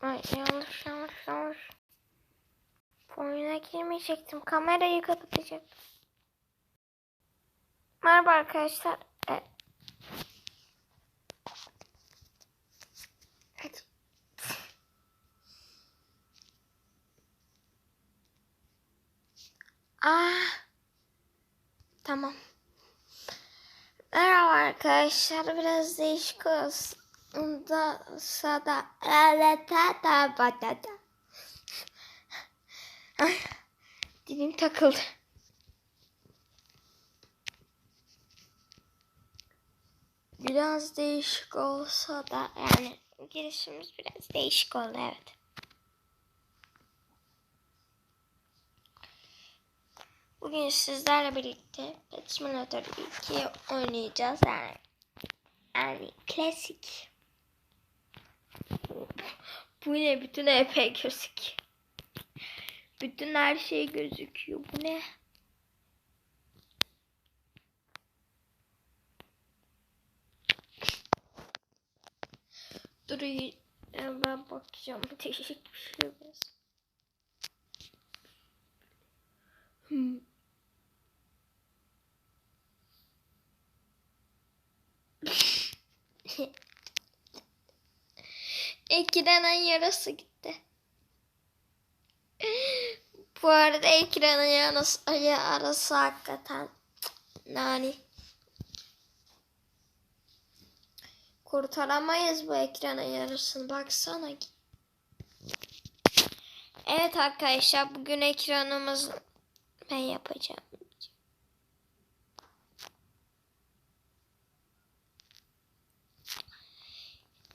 Ay yanlış yanlış yanlış. Oyuna girmeyecektim. Kamerayı kapatacaktım. Merhaba arkadaşlar. E... Hadi. Ah. Tamam. Merhaba arkadaşlar. Biraz değişik olsun. Da sada da batata. Ay, dilim takıldı. Biraz değişik olsa da yani girişimiz biraz değişik oldu evet. Bugün sizlerle birlikte Pet Simulator 2 oynayacağız yani. Yani klasik. Bu ne? Bütün EP gözüküyor. Bütün her şey gözüküyor. Bu ne? Dur ben bakacağım. Değişik bir şey biraz. Hmm. Ekranın yarısı gitti. Bu arada ekranın yarısı, arası hakikaten yani kurtaramayız bu ekranın yarısını baksana. Evet arkadaşlar bugün ekranımız ben yapacağım.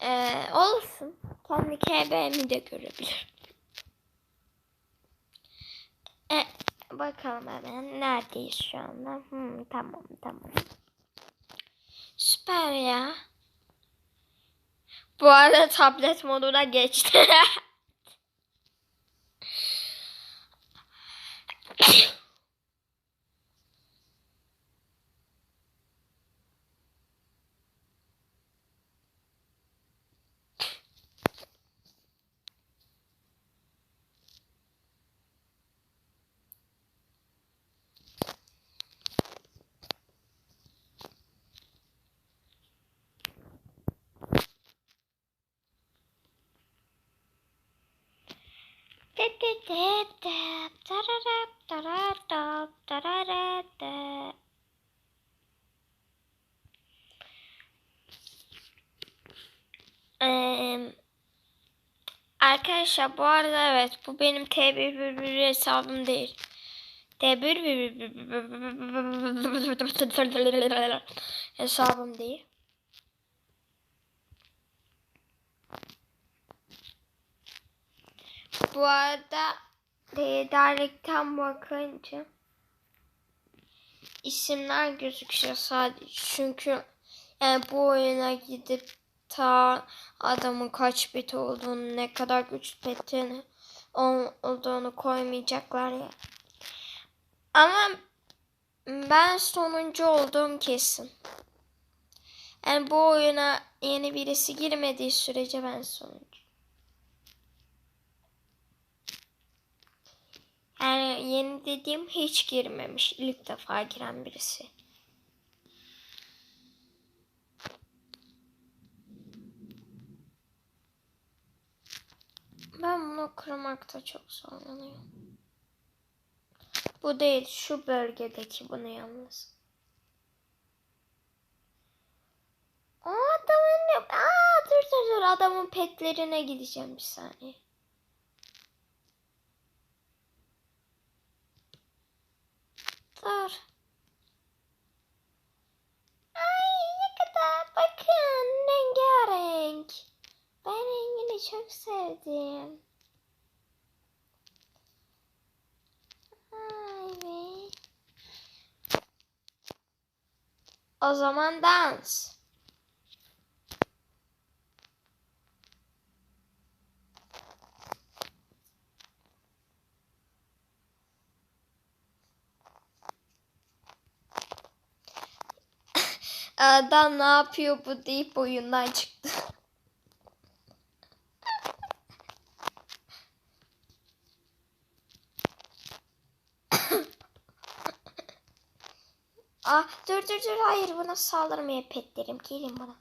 Ee, olsun. Kendi KB'mi de görebilir. E, bakalım hemen neredeyiz şu anda. Hmm, tamam tamam. Süper ya. Bu arada tablet moduna geçti. Ee, arkadaşlar bu arada evet bu benim T1 hesabım değil. T1 hesabım değil. Bu arada liderlikten bakınca isimler gözüküyor sadece. Çünkü yani bu oyuna gidip ta adamın kaç bit olduğunu, ne kadar güç petini olduğunu koymayacaklar ya. Ama ben sonuncu olduğum kesin. Yani bu oyuna yeni birisi girmediği sürece ben sonuncu. Yani yeni dediğim hiç girmemiş. İlk defa giren birisi. Ben bunu kırmakta çok zorlanıyorum. Bu değil. Şu bölgedeki bunu yalnız. O adamın... Aa, dur dur dur. Adamın petlerine gideceğim bir saniye. Dur. Ay ne kadar bakın rengarenk. Ben rengini çok sevdim. Ay be. O zaman dans. Ee, adam ne yapıyor bu deyip oyundan çıktı. Ah dur dur dur hayır buna saldırmaya petlerim gelin bana.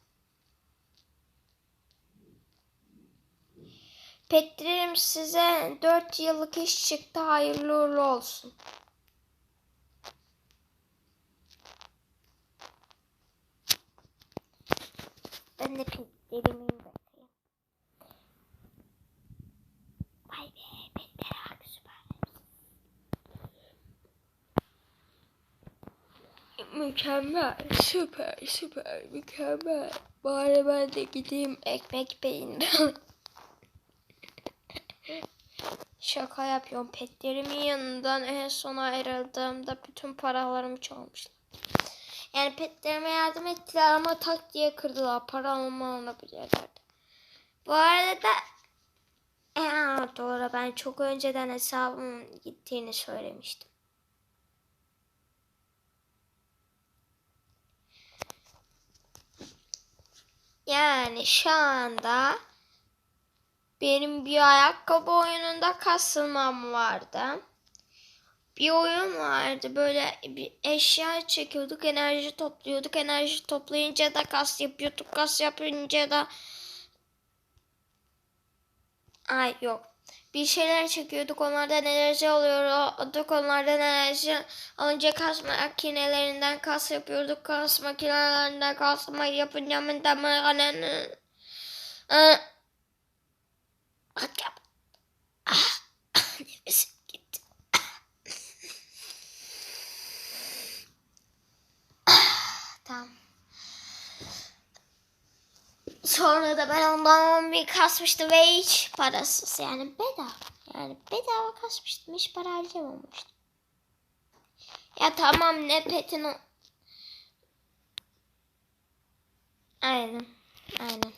Petlerim size 4 yıllık iş çıktı hayırlı uğurlu olsun. Ben de petlerimi bırakayım. Vay be petlere bak süper. Mükemmel, süper, süper, mükemmel. Bari ben de gideyim ekmek peynir. Şaka yapıyorum. Petlerimin yanından en son ayrıldığımda bütün paralarımı çalmışlar. Yani petlerime yardım ettiler ama tak diye kırdılar. Para almamalılardı. Bu arada Aa, doğru ben çok önceden hesabımın gittiğini söylemiştim. Yani şu anda benim bir ayakkabı oyununda kasılmam vardı. Bir oyun vardı. Böyle bir eşya çekiyorduk enerji topluyorduk. Enerji toplayınca da kas yapıyorduk kas yapınca da ay yok. Bir şeyler çekiyorduk onlardan enerji alıyorduk. Onlardan enerji alınca kas makinelerinden kas yapıyorduk. Kas makinelerinden kas yapınca mı damarının Bak yap. Ah, nefesim gitti. Ah, tamam. Sonra da ben ondan 10 bin kasmıştım ve hiç parasız yani bedava. Yani bedava kasmıştım hiç para harcamamıştım. Ya tamam ne petin o. Aynen. Aynen.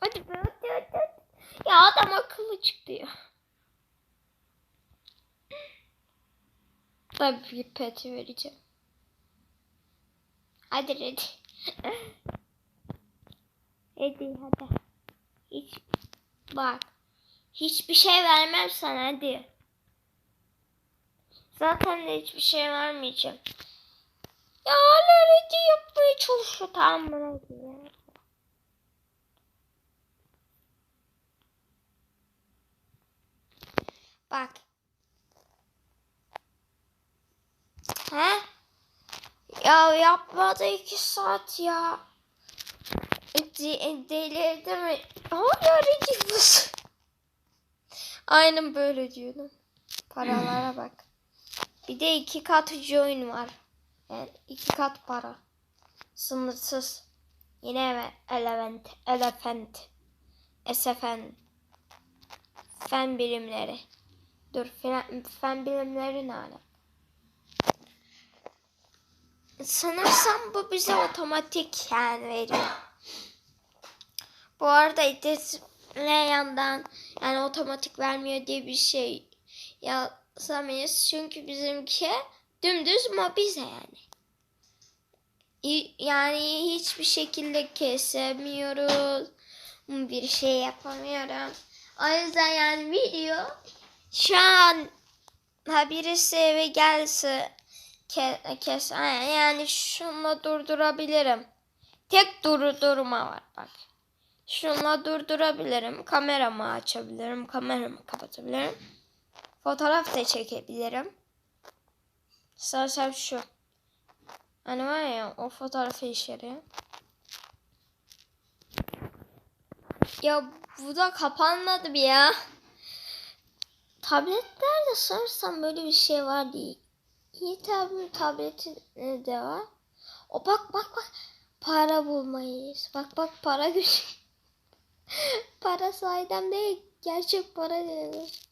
Hadi be hadi hadi. Ya adam akıllı çıktı ya. Ben bir peti vereceğim. Hadi hadi. hadi hadi. Hiç bak. Hiçbir şey vermem sana hadi. Zaten de hiçbir şey vermeyeceğim. Ya hala hadi yapmaya çalışıyor. Tamam bana hadi. Bak. He? Ya yapmadı iki saat ya. De delirdi mi? Hala gidiyorsun. Aynen böyle diyordum. Paralara bak. Bir de iki kat join var. Yani iki kat para. Sınırsız. Yine elevent, elefant, SFN, fen birimleri. Dur fen, fen bilimleri ne ala? Sanırsam bu bize otomatik yani veriyor. Bu arada yandan yani otomatik vermiyor diye bir şey yazamayız. Çünkü bizimki dümdüz mobize yani. Yani hiçbir şekilde kesemiyoruz. Bir şey yapamıyorum. O yüzden yani video şu an ha birisi eve gelse ke, kes yani şunla durdurabilirim. Tek durdurma var bak. Şunla durdurabilirim. Kameramı açabilirim. Kameramı kapatabilirim. Fotoğraf da çekebilirim. Sadece şu. Hani var ya o fotoğrafı yarıyor. Ya bu da kapanmadı bir ya. Tabletlerde sanırsam böyle bir şey var değil. İyi tabi tableti de var. O bak bak bak. Para bulmayız. Bak bak para güç. para sahiden değil. Gerçek para denir.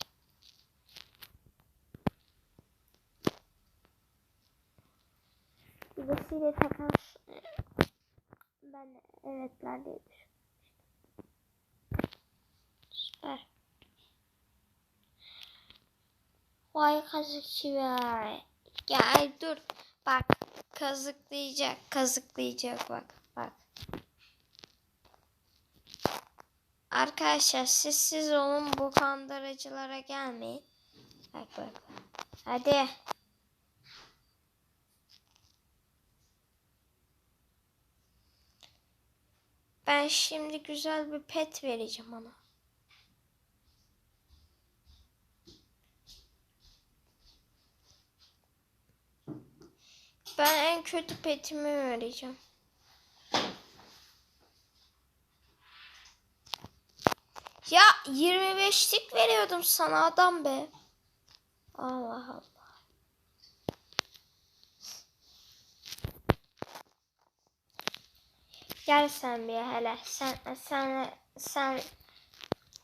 Birisiyle takas. Ben de evetler diye. Süper. Vay kazıkçı be. Gel dur. Bak kazıklayacak. Kazıklayacak bak. Bak. Arkadaşlar siz olun bu kandırıcılara gelmeyin. Bak. bak. Hadi. Ben şimdi güzel bir pet vereceğim ona. Ben en kötü petimi vereceğim. Ya 25'lik veriyordum sana adam be. Allah Allah. Gel sen bir hele. Sen sen sen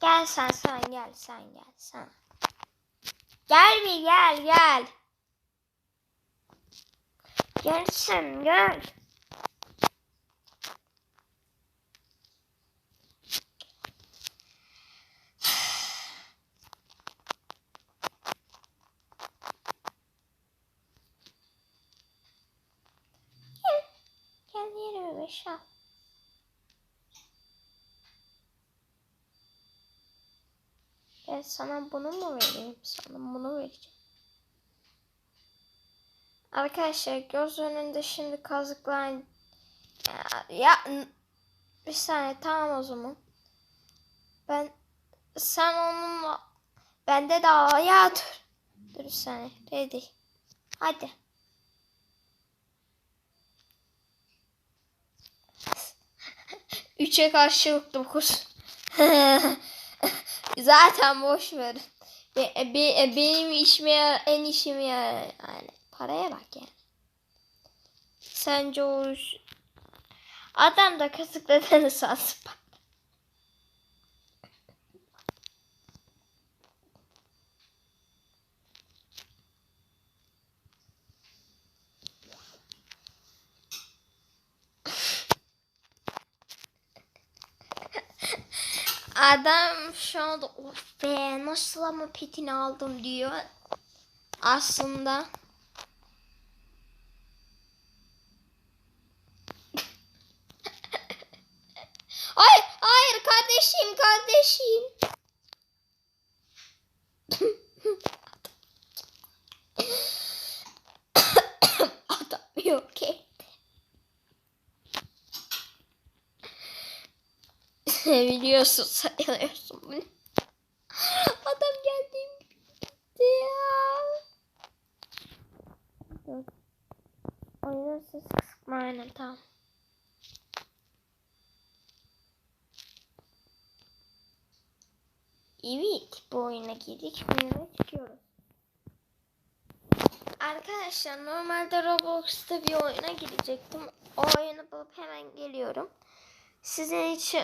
gel sen sen gel sen gel sen. Gel bir gel gel. Gel sen gel. Gel. Gel 25 al. Ben sana bunu mu vereyim? Sana bunu vereceğim. Arkadaşlar göz önünde şimdi kazıklar ya, bir saniye tamam o zaman. Ben sen onunla bende de ya dur. Dur bir saniye. Ready. Hadi. Üçe karşılık dokuz. Zaten boş verin. Be, be- benim işime en işime. Yani paraya bak yani. Sence o iş- Adam da kazıkladığını sansın bak. Adam şu anda of be nasıl ama petini aldım diyor. Aslında Hayır, hayır kardeşim, kardeşim. Adam yok ki. Biliyorsun, sayılıyorsun bunu. Adam geldiğim gibi gitti ya. Dur. Oyunun sesi kısık aynen tamam. Evet, bu girdik. Oyuna çıkıyoruz. Arkadaşlar normalde Roblox'ta bir oyuna girecektim. O oyunu bulup hemen geliyorum. Sizin için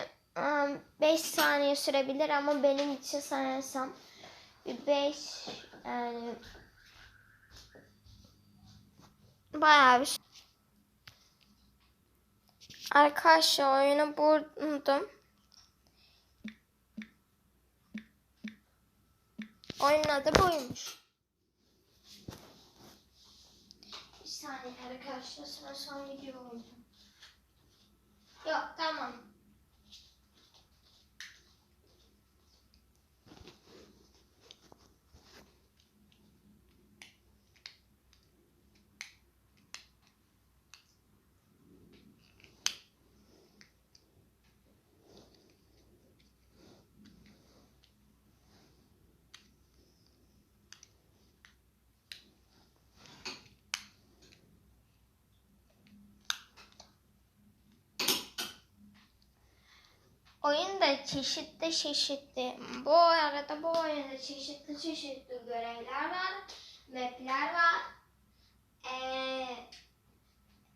5 saniye sürebilir ama benim için sanırsam 5 yani bayağı bir. Arkadaşlar oyunu buldum. Oyunun adı buymuş. Bir saniye arkadaşlar sonra son video olacağım. Yok tamam. Oyun da çeşitli çeşitli. Bu arada bu oyunda çeşitli çeşitli görevler var. Mapler var. Ee,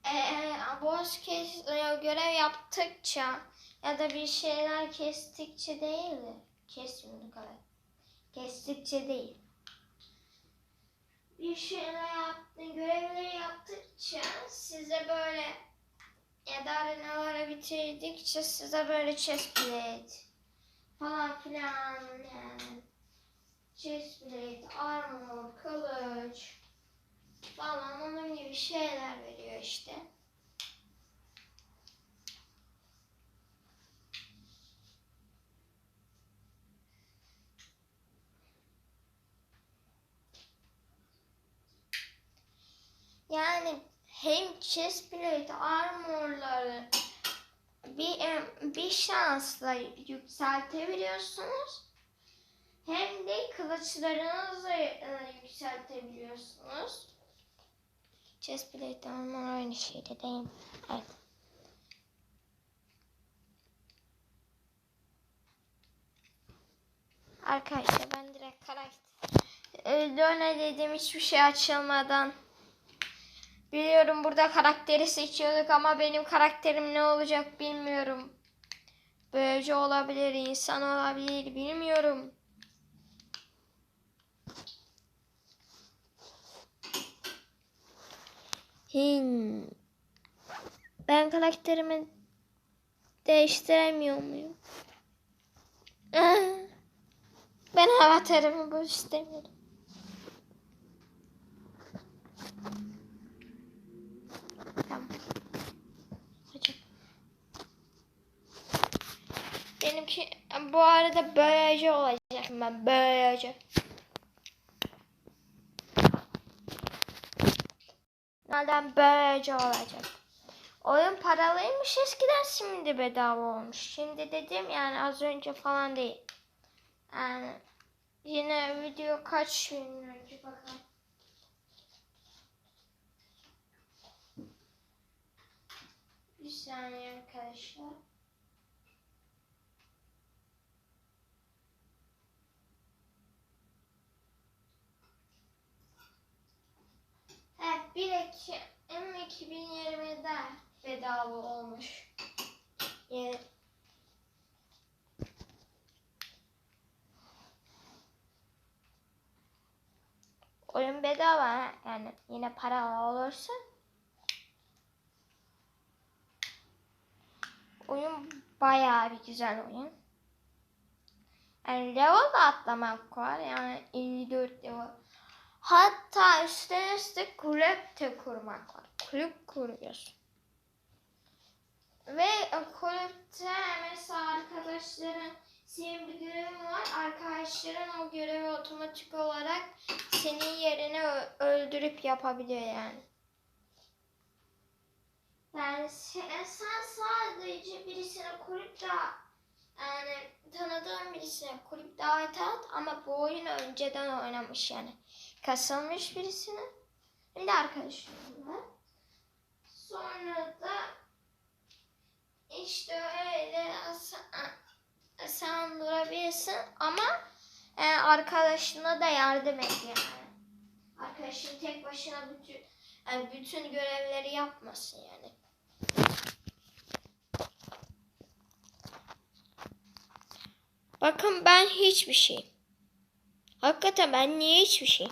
ee, boş kes, e, görev yaptıkça ya da bir şeyler kestikçe değil de kesmiyorduk evet. Kestikçe değil. Bir şeyler yaptın, görevleri yaptıkça size böyle ya da arenaları bitirdikçe size böyle chest plate falan filan yani chest plate, armor, kılıç falan onun gibi şeyler veriyor işte. Yani hem chest plate, armorları bir bir şansla yükseltebiliyorsunuz. Hem de kılıçlarınızı e, yükseltebiliyorsunuz. Chestplate onlar aynı şeyde değil? Evet. Arkadaşlar ben direkt karakter Öldüğüne dedim hiçbir şey açılmadan. Biliyorum burada karakteri seçiyorduk ama benim karakterim ne olacak bilmiyorum. Böylece olabilir, insan olabilir bilmiyorum. Hmm. Ben karakterimi değiştiremiyor muyum? Ben avatarımı bu istemiyorum. Benimki bu arada böylece olacak ben böylece. Neden böylece olacak? Oyun paralıymış eskiden şimdi bedava olmuş. Şimdi dedim yani az önce falan değil. Yani yine video kaç gün önce bakalım. Saniye arkadaşlar. Evet 1 Ekim 2020'de bedava olmuş. Yani Oyun bedava yani yine para olursa oyun bayağı bir güzel oyun. Yani level da atlamak var yani 54 level. Hatta üstüne üstte kulüp de kurmak var. Kulüp kuruyorsun. Ve kulüpte mesela arkadaşların senin bir görevin var. Arkadaşların o görevi otomatik olarak senin yerine öldürüp yapabiliyor yani. Yani sen, sen sadece birisine kulüp da yani tanıdığın birisine kulüp davet at ama bu oyunu önceden oynamış yani. Kasılmış birisine. Hem de arkadaşım var. Sonra da işte öyle sen durabilirsin ama e, arkadaşına da yardım et yani. Arkadaşın tek başına bütün yani bütün görevleri yapmasın yani. Bakın ben hiçbir şey. Hakikaten ben niye hiçbir şey?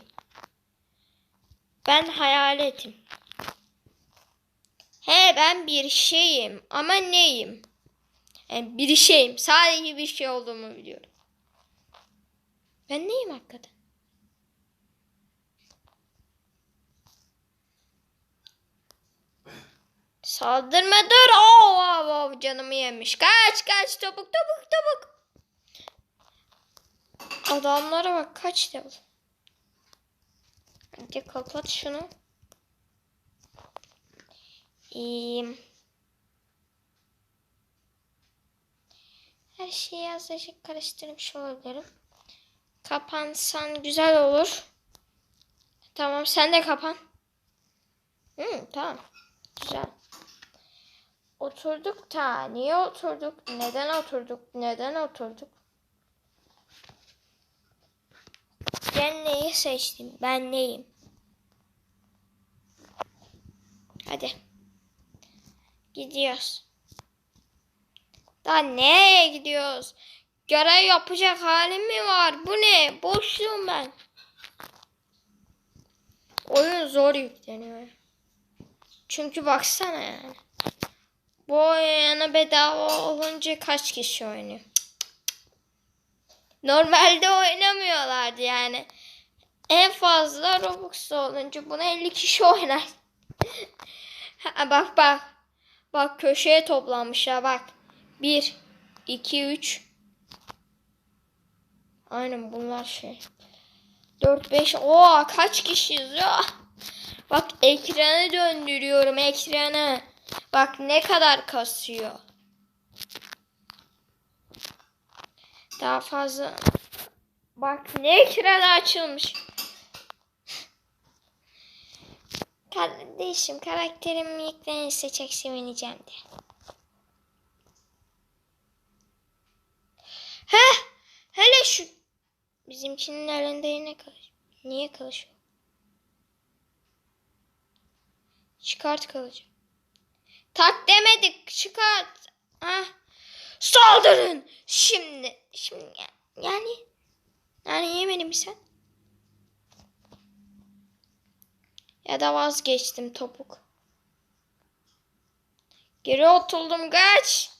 Ben hayaletim. He ben bir şeyim ama neyim? Yani bir şeyim. Sadece bir şey olduğumu biliyorum. Ben neyim hakikaten? Saldırma dur. Oh, oh, oh, canımı yemiş. Kaç kaç topuk topuk topuk. Adamlara bak kaç level. Hadi kapat şunu. İyiyim. Her şeyi azıcık karıştırmış olabilirim. Kapansan güzel olur. Tamam sen de kapan. Hı, tamam. Güzel. Oturduk ta. Niye oturduk? Neden oturduk? Neden oturduk? Ben neyi seçtim? Ben neyim? Hadi. Gidiyoruz. Daha nereye gidiyoruz? Görev yapacak halim mi var? Bu ne? Boşluğum ben. Oyun zor yükleniyor. Çünkü baksana yani. Bu oyuna bedava olunca kaç kişi oynuyor? Normalde oynamıyorlardı yani. En fazla Robux olunca bunu 50 kişi oynar. bak bak. Bak köşeye toplanmış ya bak. 1, 2, 3. Aynen bunlar şey. 4, 5. Oo kaç kişiyiz ya. Bak ekranı döndürüyorum ekranı. Bak ne kadar kasıyor. Daha fazla. Bak ne ekranı açılmış. Kardeşim karakterim ilklerini seçecek sevineceğim de. Heh! Hele şu bizimkinin elinde yine kalış. Niye kalışıyor? Çıkart kalıcı. Tak demedik. Çıkart. Ah. Saldırın. Şimdi. Şimdi ya- yani. Yani yemedin mi sen? Ya da vazgeçtim topuk. Geri oturdum kaç.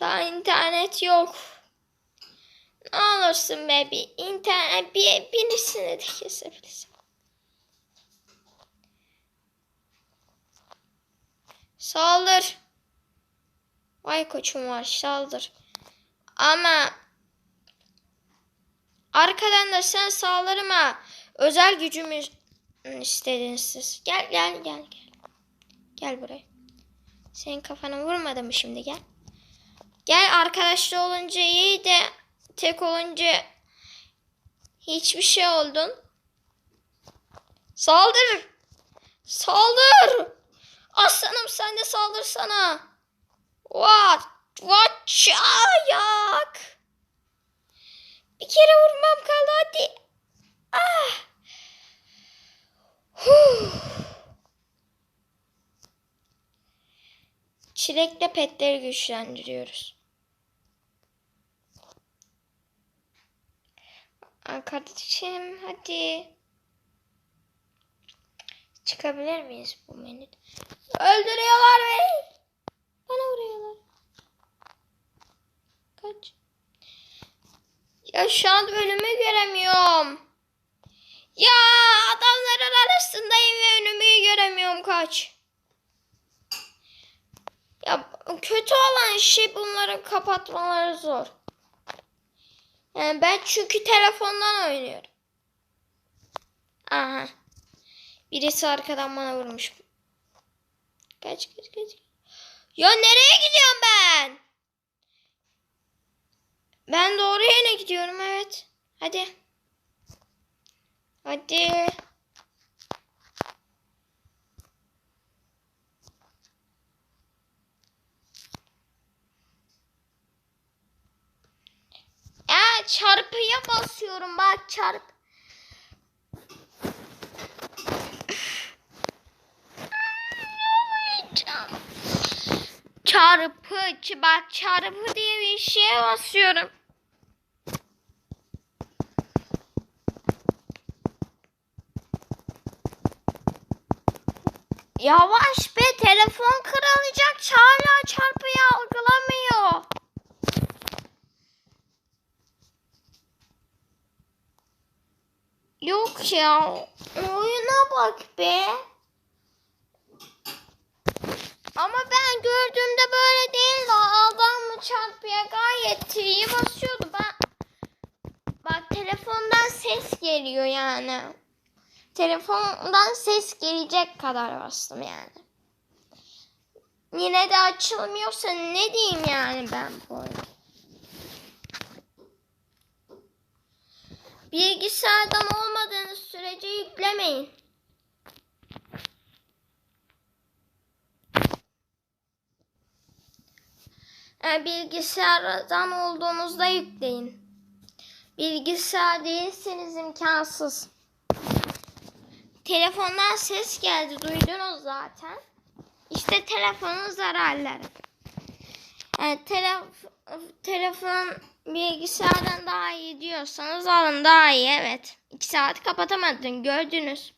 Daha internet yok. Ne olursun be bir internet bir, birisini de kesebilirsin. Saldır. Vay koçum var saldır. Ama arkadan da sen saldırma. Özel gücümü istediniz siz. Gel gel gel gel. Gel buraya. Senin kafana vurmadı mı şimdi gel. Gel arkadaşlı olunca iyi de tek olunca hiçbir şey oldun. Saldır. Saldır. Aslanım sen de saldırsana. What? What? Ayak. Bir kere vurmam kaldı hadi. Ah. Huh. Çilekle petleri güçlendiriyoruz. Kardeşim hadi. Çıkabilir miyiz bu menüden? Öldürüyorlar beni. Bana vuruyorlar. Kaç. Ya şu an önümü göremiyorum. Ya adamların arasındayım ve önümü göremiyorum kaç. Ya kötü olan şey bunları kapatmaları zor. Yani ben çünkü telefondan oynuyorum. Aha. Birisi arkadan bana vurmuş. Kaç kaç kaç. Ya nereye gidiyorum ben? Ben doğru yere gidiyorum evet. Hadi. Hadi. Ya çarpıya basıyorum bak çarp. Çarpı bak çarpı diye bir şeye basıyorum. Yavaş be telefon kırılacak hala çarpıyı algılamıyor. Yok ya. Oyuna bak be. Ama ben gördüğümde böyle değildi. Adam çarpıya gayet iyi basıyordu. Ben bak telefondan ses geliyor yani. Telefondan ses gelecek kadar bastım yani. Yine de açılmıyorsa ne diyeyim yani ben bu oyuna. Bilgisayardan olmadığınız sürece yüklemeyin. Bilgisayardan olduğunuzda yükleyin. Bilgisayar değilseniz imkansız. Telefondan ses geldi duydunuz zaten. İşte telefonun zararları. Yani telef- telefon bilgisayardan daha iyi diyorsanız alın daha iyi evet. İki saat kapatamadın gördünüz.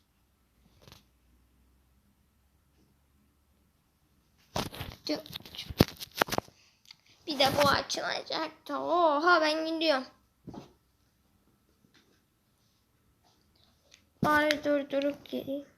Bir de bu açılacaktı. Oha ben gidiyorum. Bari durdurup geleyim.